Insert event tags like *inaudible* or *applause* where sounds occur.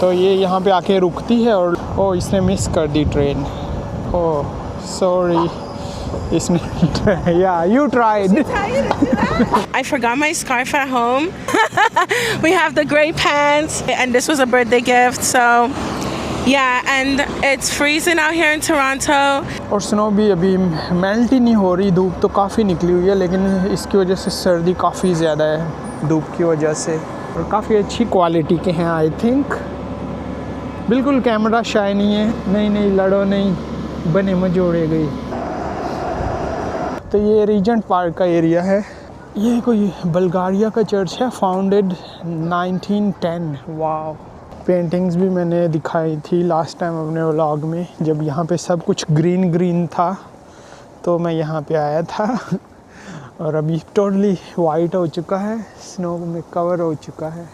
तो ये यहाँ पे आके रुकती है और ओ इसने मिस कर दी ट्रेन ओ सॉरी इसने या you tried I forgot my scarf at home. *laughs* we have the gray pants, and this was a birthday gift. So, yeah, and it's freezing out here in Toronto. और snow भी अभी melt ही नहीं हो रही धूप तो काफ़ी निकली हुई है लेकिन इसकी वजह से सर्दी काफ़ी ज़्यादा है धूप की वजह से और काफ़ी अच्छी क्वालिटी के हैं आई थिंक बिल्कुल कैमरा शाय नहीं है नहीं नहीं लड़ो नहीं बने में जोड़े गई तो ये रीजेंट पार्क का एरिया है। ये कोई बल्गारिया का चर्च है फाउंडेड 1910 वाह पेंटिंग्स भी मैंने दिखाई थी लास्ट टाइम अपने व्लॉग में जब यहाँ पे सब कुछ ग्रीन ग्रीन था तो मैं यहाँ पे आया था। *laughs* और अभी टोटली वाइट हो चुका है स्नो में कवर हो चुका है।